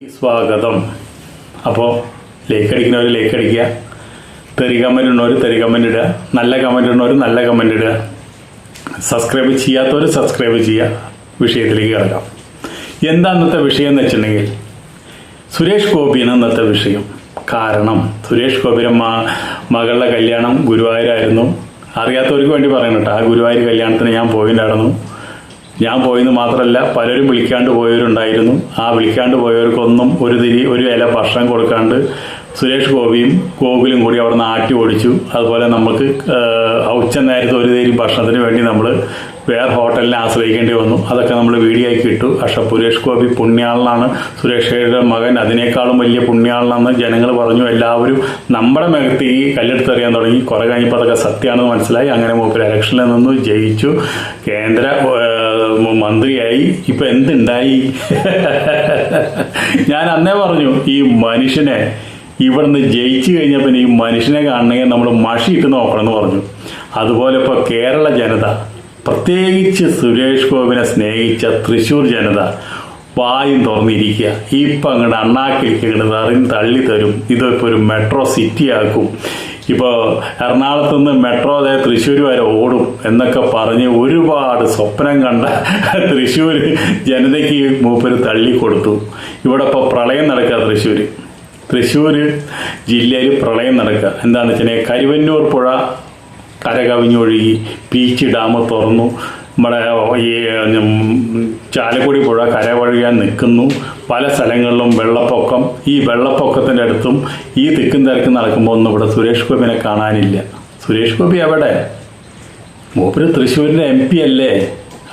സ്വാഗതം. അപ്പോൾ ലേക്ക് അടിക്കുന്നവർ ലേക്ക് അടിക്കുക. തെറി കമന്റ് ഉള്ളവർ തെറി കമന്റ് ഇടുക. നല്ല കമന്റ് ഉള്ളവർ നല്ല കമന്റ് ഇടുക. സബ്സ്ക്രൈബ് ചെയ്യാത്തവർ സബ്സ്ക്രൈബ് ചെയ്യുക. വിഷയത്തിലേക്ക് കിടക്കാം. എന്താ അന്നത്തെ വിഷയം എന്ന് വെച്ചിട്ടുണ്ടെങ്കിൽ സുരേഷ് ഗോപിയാണ് അന്നത്തെ വിഷയം. കാരണം സുരേഷ് ഗോപിയുടെ മാ മകളുടെ കല്യാണം ഗുരുവായൂരായിരുന്നു. അറിയാത്തവർക്ക് വേണ്ടി പറയണം കേട്ടോ. ആ ഗുരുവായൂർ കല്യാണത്തിന് ഞാൻ പോയിട്ടുണ്ടായിരുന്നു ഞാൻ പോയെന്ന് മാത്രമല്ല പലരും വിളിക്കാണ്ട് പോയവരുണ്ടായിരുന്നു. ആ വിളിക്കാണ്ട് പോയവർക്കൊന്നും ഒരു തിരി ഒരു ഇല ഭക്ഷണം കൊടുക്കാണ്ട് സുരേഷ് ഗോപിയും ഗോകുലും കൂടി അവിടെ നിന്ന് ആട്ടി ഓടിച്ചു. അതുപോലെ നമുക്ക് ഉച്ച നേരത്തെ ഒരു തിരി ഭക്ഷണത്തിന് വേണ്ടി നമ്മൾ വേറെ ഹോട്ടലിനെ ആശ്രയിക്കേണ്ടി വന്നു. അതൊക്കെ നമ്മൾ വീഡിയോയ്ക്ക് ഇട്ടു. പക്ഷെ സുരേഷ് ഗോപി പുണ്യാളനാണ്. സുരേഷയുടെ മകൻ. അതിനേക്കാളും വലിയ പുണ്യാളനാണെന്ന് ജനങ്ങൾ പറഞ്ഞു. എല്ലാവരും നമ്മുടെ മേഖത്ത് ഈ കല്ലെടുത്തെറിയാൻ തുടങ്ങി. കുറെ കഴിഞ്ഞപ്പോൾ അതൊക്കെ സത്യമാണെന്ന് മനസ്സിലായി. അങ്ങനെ മൂപ്പര് ഇലക്ഷനിൽ നിന്ന് ജയിച്ചു. കേന്ദ്ര മന്ത്രിയായി. ഇപ്പൊ എന്തുണ്ടായി? ഞാൻ അന്നേ പറഞ്ഞു ഈ മനുഷ്യനെ ഇവിടുന്ന് ജയിച്ചു കഴിഞ്ഞപ്പോൾ ഈ മനുഷ്യനെ കാണണമെങ്കിൽ നമ്മൾ മഷി ഇട്ട് നോക്കണം എന്ന് പറഞ്ഞു. അതുപോലെ ഇപ്പോൾ കേരള ജനത പ്രത്യേകിച്ച് സുരേഷ് ഗോപിനെ സ്നേഹിച്ച തൃശ്ശൂർ ജനത വായും തുറന്നിരിക്കുക. ഇപ്പം അങ്ങോട്ട് അണ്ണാക്കിലേക്ക് ഇങ്ങോട്ട് നിറയും തള്ളി തരും. ഇതിപ്പോൾ ഒരു മെട്രോ സിറ്റി ആക്കും ഇപ്പോൾ എറണാകുളത്ത് നിന്ന് മെട്രോ അതെ തൃശ്ശൂർ വരെ ഓടും എന്നൊക്കെ പറഞ്ഞ് ഒരുപാട് സ്വപ്നം കണ്ട തൃശ്ശൂർ ജനതയ്ക്ക് മൂപ്പര് തള്ളിക്കൊടുത്തു ഇവിടെ ഇപ്പോൾ പ്രളയം നടക്കുക തൃശ്ശൂർ തൃശ്ശൂർ ജില്ലയിൽ പ്രളയം നടക്കുക എന്താണെന്ന് വെച്ചാൽ കരുവന്നൂർ പുഴ കരകവിഞ്ഞൊഴുകി പീച്ച് ഡാം തുറന്നു. നമ്മുടെ ഈ ചാലക്കുടി പുഴ കരവഴുകാൻ നിൽക്കുന്നു. പല സ്ഥലങ്ങളിലും വെള്ളപ്പൊക്കം. ഈ വെള്ളപ്പൊക്കത്തിന്റെ അടുത്തും ഈ തിക്കും തിരക്കും നടക്കുമ്പോൾ ഒന്നും ഇവിടെ സുരേഷ് ഗോപിനെ കാണാനില്ല. സുരേഷ് ഗോപി എവിടെ? മൂപ്പര് തൃശ്ശൂരിന്റെ എം പി അല്ലേ?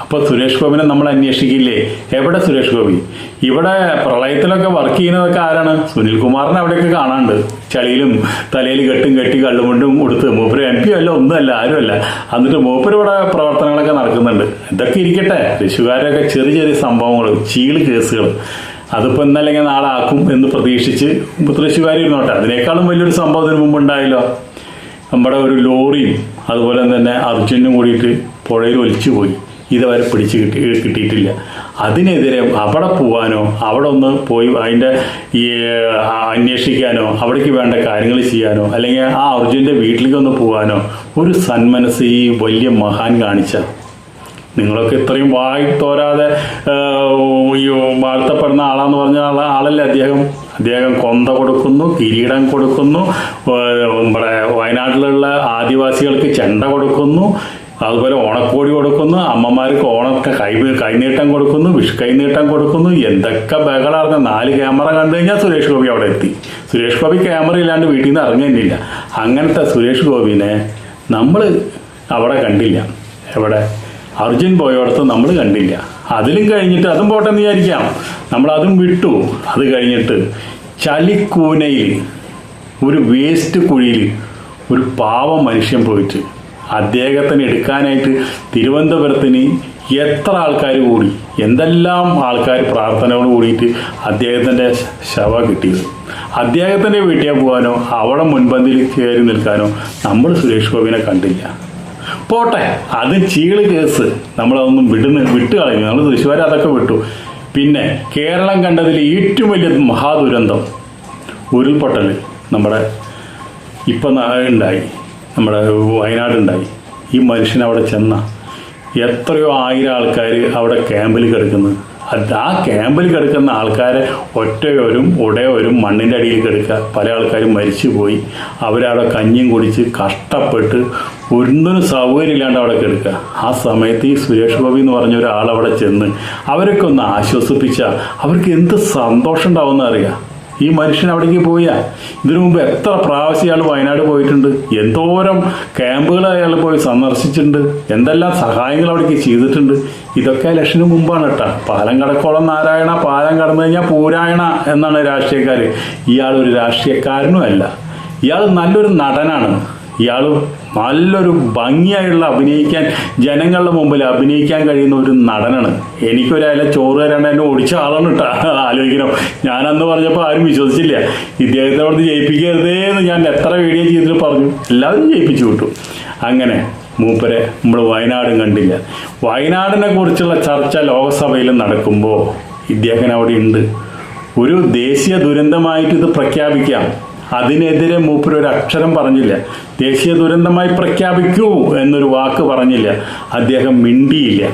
അപ്പോൾ സുരേഷ് ഗോപിനെ നമ്മൾ അന്വേഷിക്കില്ലേ? എവിടെ സുരേഷ് ഗോപി? ഇവിടെ പ്രളയത്തിലൊക്കെ വർക്ക് ചെയ്യുന്നതൊക്കെ ആരാണ്? സുനിൽ കുമാറിനെ അവിടെയൊക്കെ കാണാണ്ട് ചളിയിലും തലയിൽ കെട്ടും കെട്ടി കള്ളുമുണ്ടും കൊടുത്ത് മൂപ്പര് എം പി അല്ല ഒന്നുമല്ല ആരുമല്ല. എന്നിട്ട് മൂപ്പര് ഇവിടെ പ്രവർത്തനങ്ങളൊക്കെ നടക്കുന്നുണ്ട്. ഇതൊക്കെ ഇരിക്കട്ടെ. ഋഷുകാരൊക്കെ ചെറിയ ചെറിയ സംഭവങ്ങൾ ചീൾ കേസുകൾ. അതിപ്പോൾ ഇന്നല്ലെങ്കിൽ നാളെ ആക്കും എന്ന് പ്രതീക്ഷിച്ച് തൃശ്ശുകാരി ഇരുന്നോട്ടെ. അതിനേക്കാളും വലിയൊരു സംഭവം ഇതിനു മുമ്പ് ഉണ്ടായല്ലോ. നമ്മുടെ ഒരു ലോറിയും അതുപോലെ തന്നെ അർജുനും കൂടിയിട്ട് പുഴയിൽ ഒലിച്ചു പോയി ഇതുവരെ പിടിച്ച് കിട്ടി കിട്ടിയിട്ടില്ല. അതിനെതിരെ അവിടെ പോവാനോ അവിടെ ഒന്ന് പോയി അതിന്റെ ഈ അന്വേഷിക്കാനോ അവിടേക്ക് വേണ്ട കാര്യങ്ങൾ ചെയ്യാനോ അല്ലെങ്കിൽ ആ അർജുന്റെ വീട്ടിലേക്ക് ഒന്ന് പോകാനോ ഒരു സന്മനസ് ഈ വലിയ മഹാൻ കാണിച്ച. നിങ്ങളൊക്കെ ഇത്രയും വായി തോരാതെ വാഴ്ത്തപ്പെടുന്ന ആളാന്ന് പറഞ്ഞ ആള ആളല്ലേ അദ്ദേഹം? അദ്ദേഹം കൊന്ത കൊടുക്കുന്നു കിരീടം കൊടുക്കുന്നു നമ്മുടെ വയനാട്ടിലുള്ള ആദിവാസികൾക്ക് ചെണ്ട കൊടുക്കുന്നു അതുപോലെ ഓണക്കോടി കൊടുക്കുന്നു അമ്മമാർക്ക് ഓണക്ക കൈ കൈനീട്ടം കൊടുക്കുന്നു വിഷ് കൈനീട്ടം കൊടുക്കുന്നു എന്തൊക്കെ ബഹളാർന്ന നാല് ക്യാമറ കണ്ടു കഴിഞ്ഞാൽ സുരേഷ് ഗോപി അവിടെ എത്തി. സുരേഷ് ഗോപി ക്യാമറ ഇല്ലാണ്ട് വീട്ടിൽ നിന്ന് ഇറങ്ങുന്നില്ല അങ്ങനത്തെ സുരേഷ് ഗോപിനെ നമ്മൾ അവിടെ കണ്ടില്ല. എവിടെ? അർജുൻ പോയോടത്ത് നമ്മൾ കണ്ടില്ല. അതിലും കഴിഞ്ഞിട്ട് അതും പോട്ടെന്ന് വിചാരിക്കാം. നമ്മൾ അതും വിട്ടു. അത് കഴിഞ്ഞിട്ട് ചളിക്കൂനയിൽ ഒരു വേസ്റ്റ് കുഴിയിൽ ഒരു പാവം മനുഷ്യൻ പോയിട്ട് അദ്ദേഹത്തിന് എടുക്കാനായിട്ട് തിരുവനന്തപുരത്തിന് എത്ര ആൾക്കാർ കൂടി? എന്തെല്ലാം ആൾക്കാർ പ്രാർത്ഥനയോട് കൂടിയിട്ട് അദ്ദേഹത്തിന്റെ ശവ കിട്ടിയത്? അദ്ദേഹത്തിന്റെ വീട്ടിൽ പോകാനോ അവിടെ മുൻപന്തിയിൽ കയറി നിൽക്കാനോ നമ്മൾ സുരേഷ് ഗോപിനെ കണ്ടില്ല. പോട്ടെ അത് ചീൾ കേസ്. നമ്മളതൊന്നും വിടുന്ന വിട്ട് കളയുന്നു നമ്മൾ തൃശ്ശൂർ അതൊക്കെ വിട്ടു. പിന്നെ കേരളം കണ്ടതിൽ ഏറ്റവും വലിയ മഹാദുരന്തം ഉരുൾപൊട്ടൽ നമ്മുടെ ഇപ്പം ഉണ്ടായി. നമ്മുടെ വയനാടുണ്ടായി. ഈ മനുഷ്യൻ അവിടെ ചെന്ന എത്രയോ ആയിരം ആൾക്കാർ അവിടെ ക്യാമ്പിൽ കിടക്കുന്നു. അത് ആ ക്യാമ്പിൽ കിടക്കുന്ന ആൾക്കാരെ ഒറ്റയോരും ഉടയോരും മണ്ണിന്റെ അടിയിൽ കിടക്കുക. പല ആൾക്കാരും മരിച്ചു പോയി അവരവിടെ കഞ്ഞിയും കുടിച്ച് കഷ്ടപ്പെട്ട് ഒന്നിനും സൗകര്യമില്ലാണ്ട് അവിടെ കിടക്കുക. ആ സമയത്ത് ഈ സുരേഷ് ഗോപി എന്ന് പറഞ്ഞ ഒരാൾ അവിടെ ചെന്ന് അവരൊക്കെ ഒന്ന് ആശ്വസിപ്പിച്ചാൽ അവർക്ക് എന്ത് സന്തോഷം ഉണ്ടാവുമെന്ന് അറിയാം. ഈ മനുഷ്യൻ അവിടേക്ക് പോയാ. ഇതിനു മുമ്പ് എത്ര പ്രാവശ്യം ഇയാൾ വയനാട് പോയിട്ടുണ്ട്? എന്തോരം ക്യാമ്പുകൾ അയാൾ പോയി സന്ദർശിച്ചിട്ടുണ്ട്? എന്തെല്ലാം സഹായങ്ങൾ അവിടേക്ക് ചെയ്തിട്ടുണ്ട്? ഇതൊക്കെ ഇലക്ഷന് മുമ്പാണ് കേട്ടോ. പാലം കടക്കോളം നാരായണ പാലം കടന്നു കഴിഞ്ഞാൽ പൂരായണ എന്നാണ് രാഷ്ട്രീയക്കാർ ഇയാൾ ഒരു രാഷ്ട്രീയക്കാരനും അല്ല. ഇയാൾ നല്ലൊരു നടനാണ്. ഇയാൾ നല്ലൊരു ഭംഗിയായുള്ള അഭിനയിക്കാൻ ജനങ്ങളുടെ മുമ്പിൽ അഭിനയിക്കാൻ കഴിയുന്ന ഒരു നടനാണ്. എനിക്കൊരയല ചോറ് തരാണ്ട് എന്നെ ഓടിച്ച ആളാണ് കേട്ടോ ആലോചിക്കണം. ഞാൻ അന്ന് പറഞ്ഞപ്പോൾ ആരും വിശ്വസിച്ചില്ല. ഇദ്ദേഹത്തെ അവിടുന്ന് ജയിപ്പിക്കരുതേ എന്ന് ഞാൻ എത്ര വീഡിയോ ചെയ്തിട്ട് പറഞ്ഞു. എല്ലാവരും ജയിപ്പിച്ചു വിട്ടു. അങ്ങനെ മൂപ്പരെ നമ്മൾ വയനാടും കണ്ടില്ല. വയനാടിനെ കുറിച്ചുള്ള ചർച്ച ലോകസഭയിൽ നടക്കുമ്പോൾ ഇദ്ദേഹം അവിടെ ഉണ്ട്. ഒരു ദേശീയ ദുരന്തമായിട്ട് ഇത് പ്രഖ്യാപിക്കാം. അതിനെതിരെ മൂപ്പര് ഒരു അക്ഷരം പറഞ്ഞില്ല. ദേശീയ ദുരന്തമായി പ്രഖ്യാപിക്കൂ എന്നൊരു വാക്ക് പറഞ്ഞില്ല. അദ്ദേഹം മിണ്ടിയില്ല.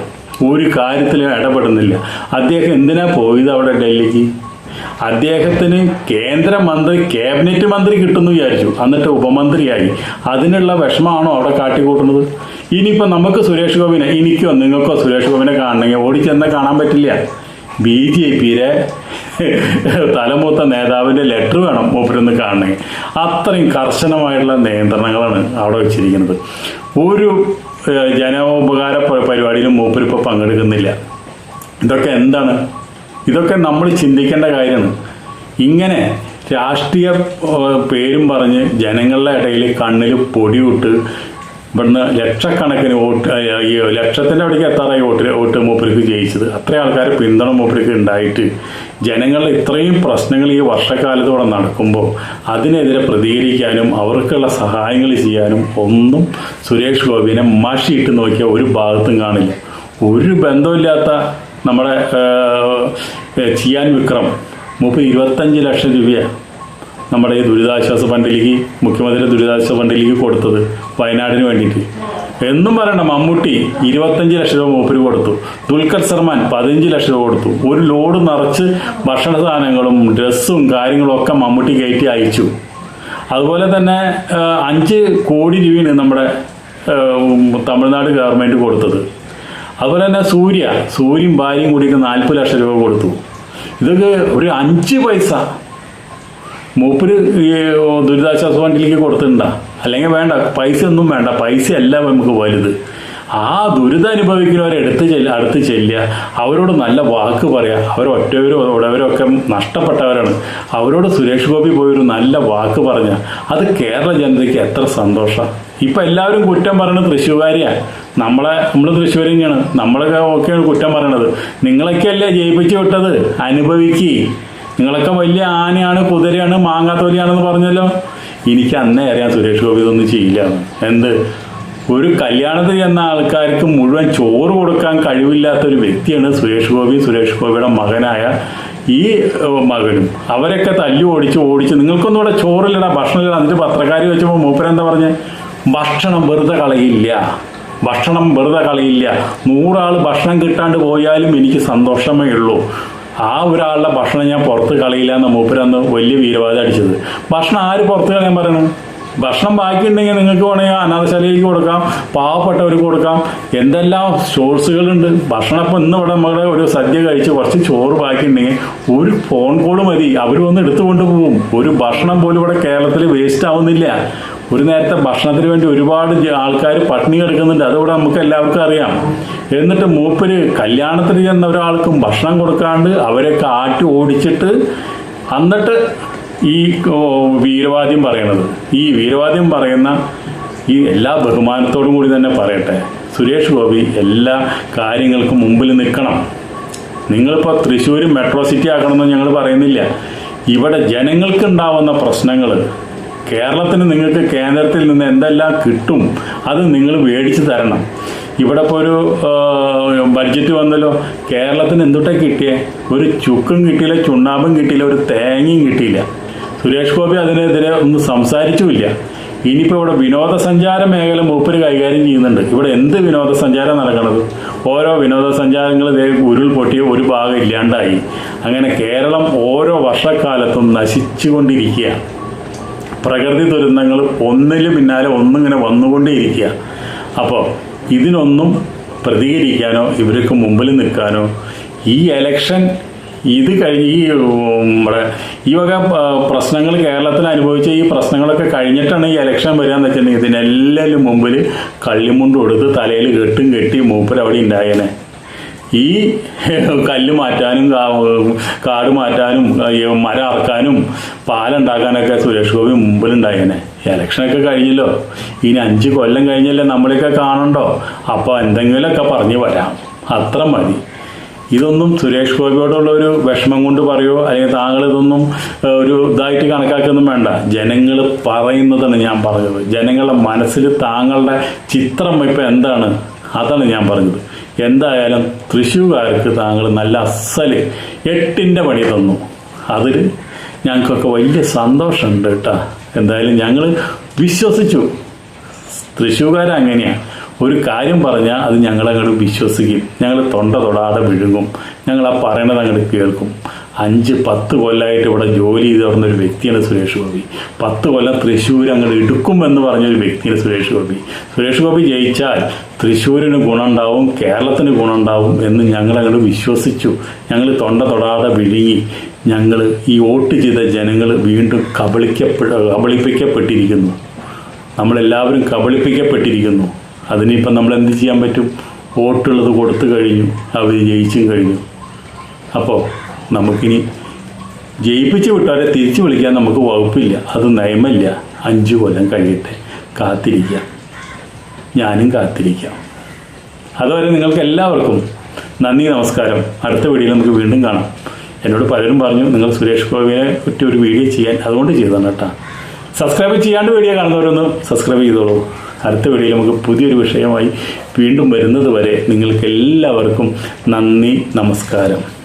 ഒരു കാര്യത്തിലും ഇടപെടുന്നില്ല. അദ്ദേഹം എന്തിനാ പോയത് അവിടെ ഡൽഹിക്ക്? അദ്ദേഹത്തിന് കേന്ദ്രമന്ത്രി ക്യാബിനറ്റ് മന്ത്രി കിട്ടുന്നു വിചാരിച്ചു. എന്നിട്ട് ഉപമന്ത്രിയായി. അതിനുള്ള വിഷമമാണോ അവിടെ കാട്ടിക്കൂട്ടുന്നത്? ഇനിയിപ്പോൾ നമുക്ക് സുരേഷ് ഗോപിനെ എനിക്കോ നിങ്ങൾക്കോ സുരേഷ് ഗോപിനെ കാണണമെങ്കിൽ ഓടിച്ചെന്നാൽ കാണാൻ പറ്റില്ല. ബി ജെ പിയിലെ തലമൂത്ത നേതാവിന്റെ ലെറ്റർ വേണം മൂപ്പരൊന്ന് കാണണമെങ്കിൽ അത്രയും കർശനമായിട്ടുള്ള നിയന്ത്രണങ്ങളാണ് അവിടെ വെച്ചിരിക്കുന്നത്. ഒരു ജനോപകാര പരിപാടിയിലും മൂപ്പരിപ്പോൾ പങ്കെടുക്കുന്നില്ല. ഇതൊക്കെ എന്താണ്? ഇതൊക്കെ നമ്മൾ ചിന്തിക്കേണ്ട കാര്യമാണ്. ഇങ്ങനെ രാഷ്ട്രീയ പേരും പറഞ്ഞ് ജനങ്ങളുടെ ഇടയിൽ കണ്ണിൽ പൊടിവിട്ട് ഇവിടുന്ന് ലക്ഷക്കണക്കിന് വോട്ട് ഈ ലക്ഷത്തിന്റെ അവിടേക്ക് എത്താറായി വോട്ട് വോട്ട് മൂപ്പർക്ക് ജയിച്ചത്. അത്രയും ആൾക്കാർ പിന്തുണ മൂപ്പർക്ക് ഉണ്ടായിട്ട് ജനങ്ങളുടെ ഇത്രയും പ്രശ്നങ്ങൾ ഈ വർഷക്കാലത്തോടെ നടക്കുമ്പോൾ അതിനെതിരെ പ്രതികരിക്കാനും അവർക്കുള്ള സഹായങ്ങൾ ചെയ്യാനും ഒന്നും സുരേഷ് ഗോപിനെ മഷിയിട്ട് നോക്കിയ ഒരു ഭാഗത്തും കാണില്ല. ഒരു ബന്ധമില്ലാത്ത നമ്മുടെ ചിയാൻ വിക്രം മുപ്പത് ഇരുപത്തഞ്ച് ലക്ഷം രൂപയാണ് നമ്മുടെ ഈ ദുരിതാശ്വാസ ഫണ്ടിലേക്ക് മുഖ്യമന്ത്രി ദുരിതാശ്വാസ ഫണ്ടിലേക്ക് കൊടുത്തത് വയനാടിന് വേണ്ടിയിട്ട്. എന്നും പറയണ്ട മമ്മൂട്ടി ഇരുപത്തഞ്ച് ലക്ഷം രൂപ മൂപ്പര് കൊടുത്തു. ദുൽഖർ സൽമാൻ പതിനഞ്ച് ലക്ഷം രൂപ കൊടുത്തു. ഒരു ലോഡ് നിറച്ച് ഭക്ഷണ സാധനങ്ങളും ഡ്രസ്സും കാര്യങ്ങളും ഒക്കെ മമ്മൂട്ടി കയറ്റി അയച്ചു. അതുപോലെ തന്നെ അഞ്ച് കോടി രൂപയാണ് നമ്മുടെ തമിഴ്നാട് ഗവൺമെന്റ് കൊടുത്തത്. അതുപോലെ തന്നെ സൂര്യ സൂര്യൻ ഭാര്യയും കൂടിയൊക്കെ നാൽപ്പത് ലക്ഷം രൂപ കൊടുത്തു. ഇതൊക്കെ ഒരു അഞ്ച് പൈസ മൂപ്പര് ദുരിതാശ്വാസ ഫണ്ടിലേക്ക് കൊടുത്തിട്ടുണ്ടാ? അല്ലെങ്കിൽ വേണ്ട പൈസ ഒന്നും വേണ്ട പൈസ അല്ല നമുക്ക് വലുത്. ആ ദുരിതം അനുഭവിക്കുന്നവരെ എടുത്ത് ചെല്ല അടുത്ത് ചെല്ലുക. അവരോട് നല്ല വാക്ക് പറയുക അവർ ഒറ്റവരും ഉടവരൊക്കെ നഷ്ടപ്പെട്ടവരാണ്. അവരോട് സുരേഷ് ഗോപി പോയൊരു നല്ല വാക്ക് പറഞ്ഞ. അത് കേരള ജനതയ്ക്ക് എത്ര സന്തോഷം. ഇപ്പം എല്ലാവരും കുറ്റം പറയുന്നത് തൃശ്ശൂർകാരിയാണ് നമ്മളെ നമ്മൾ തൃശ്ശൂർ തന്നെയാണ്. നമ്മളൊക്കെ ഒക്കെയാണ് കുറ്റം പറയണത്. നിങ്ങളൊക്കെയല്ലേ ജയിപ്പിച്ചു വിട്ടത്? അനുഭവിക്ക്. നിങ്ങളൊക്കെ വലിയ ആനയാണ് കുതിരയാണ് മാങ്ങാത്തൊലിയാണെന്ന് പറഞ്ഞല്ലോ. എനിക്ക് അന്നേ അറിയാം സുരേഷ് ഗോപി ഇതൊന്നും ചെയ്യില്ല എന്ത്? ഒരു കല്യാണത്തിന് ചെന്ന ആൾക്കാർക്ക് മുഴുവൻ ചോറ് കൊടുക്കാൻ കഴിവില്ലാത്ത ഒരു വ്യക്തിയാണ് സുരേഷ് ഗോപി സുരേഷ് ഗോപിയുടെ മകനായ ഈ മകനും. അവരൊക്കെ തല്ലി ഓടിച്ച് ഓടിച്ച് നിങ്ങൾക്കൊന്നും ഇവിടെ ചോറില്ലടാ ഭക്ഷണമില്ല എന്നിട്ട് പത്രക്കാർ വെച്ചപ്പോൾ മൂപ്പരെന്താ പറഞ്ഞേ? ഭക്ഷണം വെറുതെ കളയില്ല. ഭക്ഷണം വെറുതെ കളയില്ല. നൂറാൾ ഭക്ഷണം കിട്ടാണ്ട് പോയാലും എനിക്ക് സന്തോഷമേ ഉള്ളൂ. ആ ഒരാളുടെ ഭക്ഷണം ഞാൻ പുറത്ത് കളയില്ല എന്ന മൂപ്പരന്ന് വലിയ വീരവാദം അടിച്ചത്. ഭക്ഷണം ആര് പുറത്ത് കളയാൻ പറയണം? ഭക്ഷണം ബാക്കിയുണ്ടെങ്കിൽ നിങ്ങൾക്ക് വേണമെങ്കിൽ അനാഥശാലയിലേക്ക് കൊടുക്കാം പാവപ്പെട്ടവർക്ക് കൊടുക്കാം. എന്തെല്ലാം സോഴ്സുകളുണ്ട് ഭക്ഷണം ഇപ്പം ഇന്ന് ഇവിടെ നമ്മുടെ ഒരു സദ്യ കഴിച്ച് കുറച്ച് ചോറ് ബാക്കിയുണ്ടെങ്കിൽ ഒരു ഫോൺ കോൾ മതി. അവർ വന്ന് എടുത്തുകൊണ്ട് പോകും ഒരു ഭക്ഷണം പോലും ഇവിടെ കേരളത്തിൽ വേസ്റ്റ് ആവുന്നില്ല. ഒരു നേരത്തെ ഭക്ഷണത്തിന് വേണ്ടി ഒരുപാട് ആൾക്കാർ പട്ടിണി കിടക്കുന്നുണ്ട്. അതവിടെ നമുക്ക് എല്ലാവർക്കും അറിയാം. എന്നിട്ട് മൂപ്പര് കല്യാണത്തിന് ചെന്ന ഒരാൾക്കും ഭക്ഷണം കൊടുക്കാണ്ട് അവരെ കാറ്റ് ഓടിച്ചിട്ട് എന്നിട്ട് ഈ വീരവാദ്യം പറയണത്. ഈ വീരവാദ്യം പറയുന്ന ഈ എല്ലാ ബഹുമാനത്തോടും കൂടി തന്നെ പറയട്ടെ. സുരേഷ് ഗോപി എല്ലാ കാര്യങ്ങൾക്കും മുമ്പിൽ നിൽക്കണം. നിങ്ങളിപ്പോൾ തൃശ്ശൂർ മെട്രോ സിറ്റി ആക്കണമെന്ന് ഞങ്ങൾ പറയുന്നില്ല. ഇവിടെ ജനങ്ങൾക്ക് ഉണ്ടാവുന്ന പ്രശ്നങ്ങൾ കേരളത്തിന് നിങ്ങൾക്ക് കേന്ദ്രത്തിൽ നിന്ന് എന്തെല്ലാം കിട്ടും അത് നിങ്ങൾ മേടിച്ച് തരണം. ഇവിടെ ഇപ്പോൾ ഒരു ബഡ്ജറ്റ് വന്നല്ലോ. കേരളത്തിന് എന്തുട്ടാ കിട്ടിയേ? ഒരു ചുക്കും കിട്ടിയില്ല ചുണ്ണാമ്പും കിട്ടിയില്ല ഒരു തേങ്ങയും കിട്ടിയില്ല. സുരേഷ് ഗോപി അതിനെതിരെ ഒന്നും സംസാരിച്ചുമില്ല. ഇനിയിപ്പോൾ ഇവിടെ വിനോദസഞ്ചാര മേഖല മൂപ്പര് കൈകാര്യം ചെയ്യുന്നുണ്ട്. ഇവിടെ എന്ത് വിനോദസഞ്ചാരം നടക്കണത്? ഓരോ വിനോദസഞ്ചാരങ്ങൾ ഉരുൾ പൊട്ടിയ ഒരു ഭാഗം ഇല്ലാണ്ടായി. അങ്ങനെ കേരളം ഓരോ വർഷക്കാലത്തും നശിച്ചുകൊണ്ടിരിക്കുക പ്രകൃതി ദുരന്തങ്ങൾ ഒന്നിന് പിന്നാലെ ഒന്നിങ്ങനെ വന്നുകൊണ്ടേയിരിക്കുക. അപ്പോൾ ഇതിനൊന്നും പ്രതികരിക്കാനോ ഇവർക്ക് മുമ്പിൽ നിൽക്കാനോ ഈ എലക്ഷൻ ഇത് കഴിഞ്ഞ് ഈ നമ്മുടെ ഈ വക പ്രശ്നങ്ങൾ കേരളത്തിൽ അനുഭവിച്ച ഈ പ്രശ്നങ്ങളൊക്കെ കഴിഞ്ഞിട്ടാണ് ഈ എലക്ഷൻ വരികയെന്ന് വെച്ചിട്ടുണ്ടെങ്കിൽ ഇതിനെല്ലാം മുമ്പിൽ കള്ളിമുണ്ട് കൊടുത്ത് തലയിൽ കെട്ടും കെട്ടി മൂപ്പർ അവിടെ ഉണ്ടായേനെ. ഈ കല്ല് മാറ്റാനും കാട് മാറ്റാനും മരം അറക്കാനും പാലുണ്ടാക്കാനൊക്കെ സുരേഷ് ഗോപി മുമ്പിലുണ്ടായേനെ. ഇലക്ഷനൊക്കെ കഴിഞ്ഞല്ലോ. ഇനി അഞ്ച് കൊല്ലം കഴിഞ്ഞല്ലേ നമ്മളെയൊക്കെ കാണണ്ടോ? അപ്പോൾ എന്തെങ്കിലുമൊക്കെ പറഞ്ഞു വരാം. അത്ര മതി. ഇതൊന്നും സുരേഷ് ഗോപിയോടുള്ള ഒരു വിഷമം കൊണ്ട് പറയുമോ അല്ലെങ്കിൽ താങ്കൾ ഇതൊന്നും ഒരു ഇതായിട്ട് കണക്കാക്കൊന്നും വേണ്ട. ജനങ്ങൾ പറയുന്നതാണ് ഞാൻ പറഞ്ഞത്. ജനങ്ങളുടെ മനസ്സിൽ താങ്കളുടെ ചിത്രം ഇപ്പം എന്താണ്? അതാണ് ഞാൻ പറഞ്ഞത്. എന്തായാലും തൃശ്ശൂർകാർക്ക് താങ്കൾ നല്ല അസൽ എട്ടിന്റെ പണി തന്നു. അതിൽ ഞങ്ങൾക്കൊക്കെ വലിയ സന്തോഷമുണ്ട് കേട്ടോ. എന്തായാലും ഞങ്ങൾ വിശ്വസിച്ചു. തൃശ്ശൂർകാരങ്ങനെയാണ് ഒരു കാര്യം പറഞ്ഞാൽ അത് ഞങ്ങളങ്ങോട്ട് വിശ്വസിക്കും. ഞങ്ങൾ തൊണ്ട തൊടാതെ വിഴുങ്ങും. ഞങ്ങൾ ആ പറയണത് അങ്ങോട്ട് കേൾക്കും. അഞ്ച് പത്ത് കൊല്ലമായിട്ട് ഇവിടെ ജോലി ചെയ്ത് തുടർന്ന ഒരു വ്യക്തിയാണ് സുരേഷ് ഗോപി. പത്ത് കൊല്ലം തൃശ്ശൂർ അങ്ങോട്ട് എടുക്കും എന്ന് പറഞ്ഞൊരു വ്യക്തിയാണ് സുരേഷ് ഗോപി. സുരേഷ് ഗോപി ജയിച്ചാൽ തൃശ്ശൂരിന് ഗുണമുണ്ടാവും കേരളത്തിന് ഗുണമുണ്ടാവും എന്ന് ഞങ്ങളങ്ങോട്ട് വിശ്വസിച്ചു. ഞങ്ങൾ തൊണ്ട തൊടാതെ വിഴുങ്ങി. ഞങ്ങൾ ഈ വോട്ട് ചെയ്ത ജനങ്ങൾ വീണ്ടും കബളിക്കപ്പെ കബളിപ്പിക്കപ്പെട്ടിരിക്കുന്നു. നമ്മളെല്ലാവരും കബളിപ്പിക്കപ്പെട്ടിരിക്കുന്നു. അതിനിപ്പം നമ്മൾ എന്ത് ചെയ്യാൻ പറ്റും? വോട്ടുള്ളത് കൊടുത്തു കഴിഞ്ഞു അവർ ജയിച്ചും കഴിഞ്ഞു. അപ്പോൾ നമുക്കിനി ജയിപ്പിച്ച് വിട്ടാലെ തിരിച്ചു വിളിക്കാൻ നമുക്ക് വകുപ്പില്ല. അത് നയമല്ല. അഞ്ചു കൊല്ലം കഴിയട്ടെ. കാത്തിരിക്കാം. ഞാനും കാത്തിരിക്കാം. അതുവരെ നിങ്ങൾക്ക് എല്ലാവർക്കും നന്ദി നമസ്കാരം. അടുത്ത വീഡിയോയിൽ നമുക്ക് വീണ്ടും കാണാം. എന്നോട് പലരും പറഞ്ഞു നിങ്ങൾ സുരേഷ് ഗോപിയെ പറ്റി ഒരു വീഡിയോ ചെയ്യാൻ അതുകൊണ്ട് ചെയ്തതാണ് കേട്ടോ. സബ്സ്ക്രൈബ് ചെയ്യാണ്ട് വീഡിയോ കാണുന്നവരൊന്ന് സബ്സ്ക്രൈബ് ചെയ്തോളൂ. അടുത്ത വീഡിയോയിൽ നമുക്ക് പുതിയൊരു വിഷയമായി വീണ്ടും വരുന്നത് വരെ നിങ്ങൾക്ക് എല്ലാവർക്കും നന്ദി നമസ്കാരം.